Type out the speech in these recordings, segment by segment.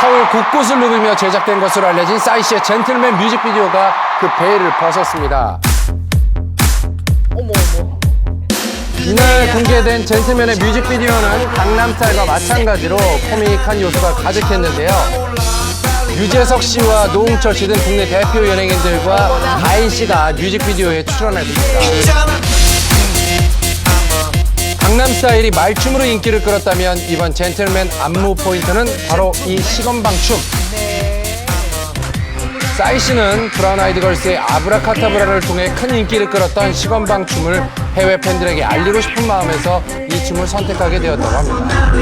서울 곳곳을 누비며 제작된 것으로 알려진 싸이 씨의 젠틀맨 뮤직비디오가 그 베일을 벗었습니다. 어머 어머. 이날 공개된 젠틀맨의 뮤직비디오는 강남스타일과 마찬가지로 코믹한 요소가 가득했는데요. 유재석 씨와 노홍철 씨 등 국내 대표 연예인들과 다인 씨가 뮤직비디오에 출연했습니다. 강남스타일이 말춤으로 인기를 끌었다면 이번 젠틀맨 안무 포인트는 바로 이 시건방춤. 싸이 씨는 브라운 아이드 걸스의 아브라카타브라를 통해 큰 인기를 끌었던 시건방 춤을 해외 팬들에게 알리고 싶은 마음에서 이 춤을 선택하게 되었다고 합니다.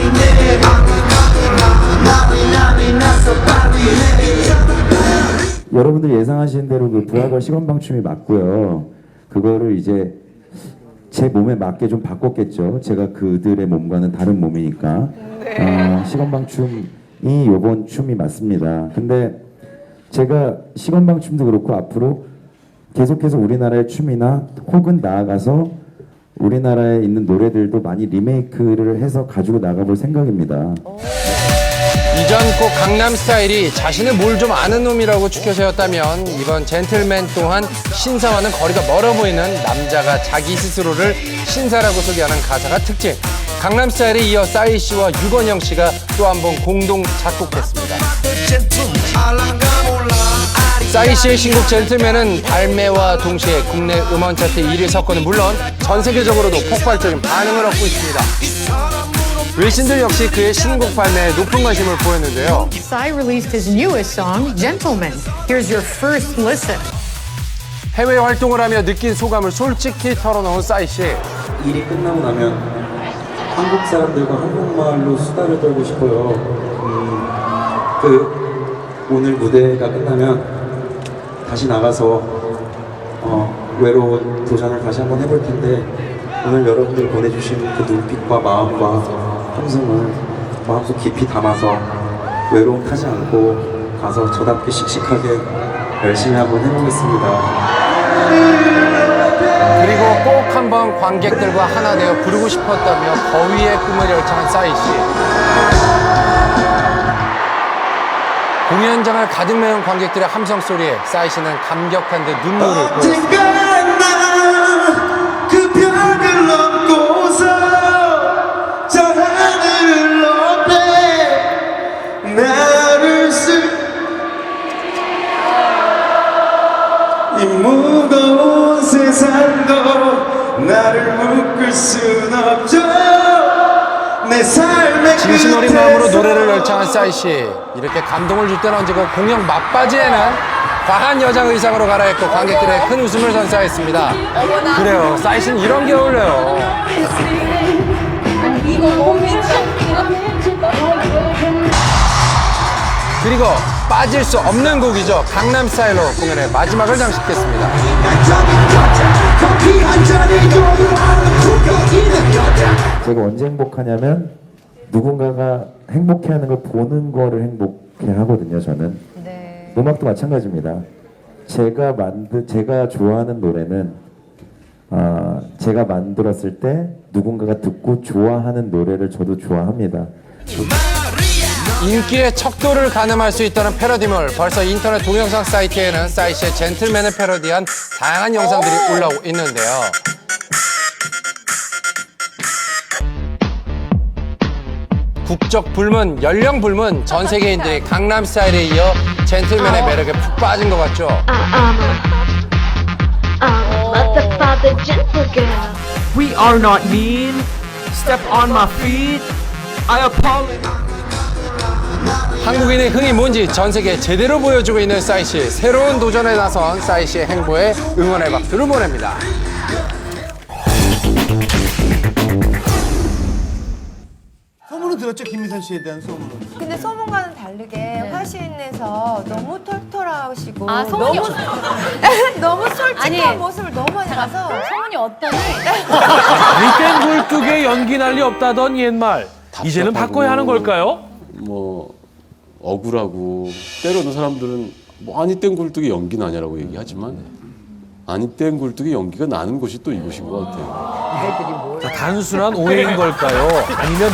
여러분들 예상하시는 대로 그 부하걸 시건방춤이 맞고요. 그거를 이제 제 몸에 맞게 좀 바꿨겠죠. 제가 그들의 몸과는 다른 몸이니까. 아, 시건방 춤이 요번 춤이 맞습니다. 근데 제가 시건방 춤도 그렇고 앞으로 계속해서 우리나라의 춤이나 혹은 나아가서 우리나라에 있는 노래들도 많이 리메이크를 해서 가지고 나가볼 생각입니다. 이전 꼭 강남 스타일이 자신을 뭘 좀 아는 놈이라고 추켜세웠다면 이번 젠틀맨 또한 신사와는 거리가 멀어 보이는 남자가 자기 스스로를 신사라고 소개하는 가사가 특징. 강남 스타일에 이어 싸이 씨와 유건영 씨가 또 한 번 공동 작곡했습니다. 싸이 씨의 신곡 젠틀맨은 발매와 동시에 국내 음원 차트 1위 석권은 물론 전 세계적으로도 폭발적인 반응을 얻고 있습니다. 외신들 역시 그의 신곡 발매에 높은 관심을 보였는데요. Psy released his newest song, Gentleman. Here's your first listen. 해외 활동을 하며 느낀 소감을 솔직히 털어놓은 싸이 씨. 일이 끝나고 나면 한국 사람들과 한국말로 수다를 떨고 싶어요. 음, 그 오늘 무대가 끝나면 다시 나가서 어, 외로운 도전을 다시 한번 해볼 텐데 오늘 여러분들 보내주신 그 눈빛과 마음과 함성을 마음속 깊이 담아서 외로움 타지 않고 가서 저답게 씩씩하게 열심히 한번 해보겠습니다. 그리고 꼭 한번 관객들과 하나 되어 부르고 싶었다며 거위의 꿈을 열창한 싸이 씨. 공연장을 가득 메운 관객들의 함성 소리에 싸이 씨는 감격한 듯 눈물을 보였습니다. 순 없죠 내 삶의 진심 어린 마음으로 노래를 열창한 싸이 씨. 이렇게 감동을 줄 때는 언제고 공연 막바지에는 과한 여장 의상으로 갈아입고 관객들의 큰 웃음을 선사했습니다. 그래요. 싸이 씨는 이런 게 어울려요. 이거. 그리고 빠질 수 없는 곡이죠. 강남 스타일로 공연의 마지막을 장식했습니다. 제가 언제 행복하냐면 누군가가 행복해하는 걸 보는 거를 행복해 하거든요. 저는 음악도 마찬가지입니다. 제가 만드 제가 좋아하는 노래는 아 제가 만들었을 때 누군가가 듣고 좋아하는 노래를 저도 좋아합니다. 인기의 척도를 가늠할 수 있다는 패러디물 벌써 인터넷 동영상 사이트에는 싸이 씨의 젠틀맨을 패러디한 다양한 영상들이 올라오고 있는데요. 국적 불문, 연령 불문 전 세계인들이 강남 스타일에 이어 젠틀맨의 매력에 푹 빠진 것 같죠. I'm a, I'm a motherfucker gentle girl. We are not mean. Step on my feet. I apologize. 한국인의 흥이 뭔지 전 세계에 제대로 보여주고 있는 싸이 씨. 새로운 도전에 나선 싸이 씨의 행보에 응원의 박수를 보냅니다. 들었죠 김미선 씨에 대한 소문은 근데 소문과는 다르게 화신에서 너무 털털하시고 아, 소문이 너무 너무 솔직한 아니. 모습을 너무 많이 봐서 소문이 어떠니? 이땐 굴뚝에 연기 난리 없다던 옛말. 이제는 바꿔야 하는 걸까요? 뭐 억울하고 때로는 사람들은 뭐 아니 땐 굴뚝이 연기 나냐라고 얘기하지만 아니 땐 굴뚝이 연기가 나는 곳이 또 이곳인 것 같아요. 자, 단순한 오해인 걸까요? 아니면